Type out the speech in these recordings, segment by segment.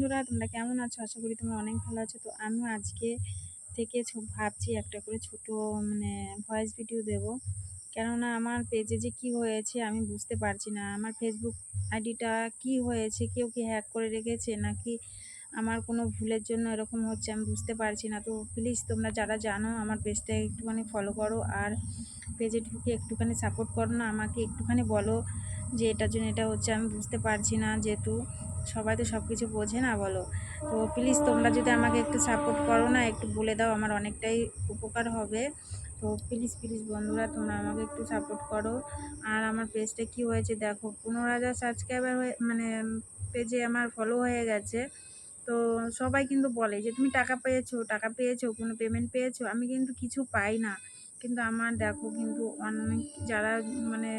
বন্ধুরা, তোমরা কেমন আছো? আশা করি তোমরা অনেক ভালো আছো। তো আমি আজকে থেকে ভাবছি একটা করে ছোট মানে ভয়েস ভিডিও দেব। কেননা আমার পেজে যে কি হয়েছে আমি বুঝতে পারছি না। আমার ফেসবুক আইডিটা কি হয়েছে? কেউ কি হ্যাক করে রেখেছে? নাকি আমার কোনো ভুলের জন্য এরকম হচ্ছে? আমি বুঝতে পারছি না। তো প্লিজ তোমরা যারা জানো, আমার পেজটা একটুখানি ফলো করো। আর পেজে ঢুকে একটুখানি সাপোর্ট করো না। আমাকে একটুখানি বলো যে এটার জন্য এটা হচ্ছে। আমি বুঝতে পারছি না যেহেতু সবাই তো সব কিছু বোঝে না, বলো। তো প্লিজ তোমরা যদি আমাকে একটু সাপোর্ট করো না, একটু বলে দাও, আমার অনেকটাই উপকার হবে। তো প্লিজ প্লিজ বন্ধুরা, তোমরা আমাকে একটু সাপোর্ট করো। আর আমার পেজটা কি হয়েছে দেখো, পনেরো হাজার সাবস্ক্রাইবার হয়ে মানে পেজে আমার ফলো হয়ে গেছে। তো সবাই কিন্তু বলে যে, তুমি টাকা পেয়েছ টাকা পেয়েছ, কোনো পেমেন্ট পেয়েছ? আমি কিন্তু কিছু পাই না। কিন্তু আমার দেখো কিন্তু অনেক যারা মানে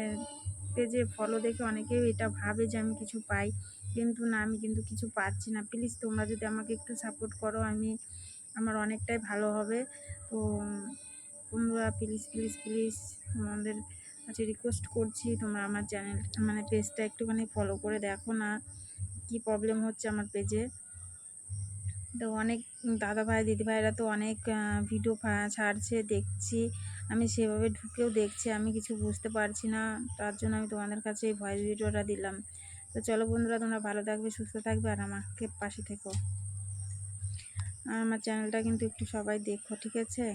পেজে ফলো দেখে অনেকেই এটা ভাবে যে আমি কিছু পাই, কিন্তু না, আমি কিন্তু কিছু পাচ্ছি না। প্লিজ তোমরা যদি আমাকে একটু সাপোর্ট করো, আমি, আমার অনেকটাই ভালো হবে। তো তোমরা প্লিজ প্লিজ প্লিজ তোমাদের কাছে রিকোয়েস্ট করছি, তোমরা আমার চ্যানেল মানে পেজটা একটুখানি ফলো করে দেখো না কি প্রবলেম হচ্ছে আমার পেজে তো অনেক দাদা ভাই দিদি ভাইরা তো অনেক ভিডিও ছাড়ছে, দেখছি। আমি সেভাবে ঢুকেও দেখছি, আমি কিছু বুঝতে পারছি না। তার জন্য আমি তোমাদের কাছে এই ভয়েস ভিডিওটা দিলাম। তো চলো বন্ধুরা, তোমরা ভালো থাকবে, সুস্থ থাকবে, আর আমাকে পাশে থেকো। আর আমার চ্যানেলটা কিন্তু একটু সবাই দেখো, ঠিক আছে?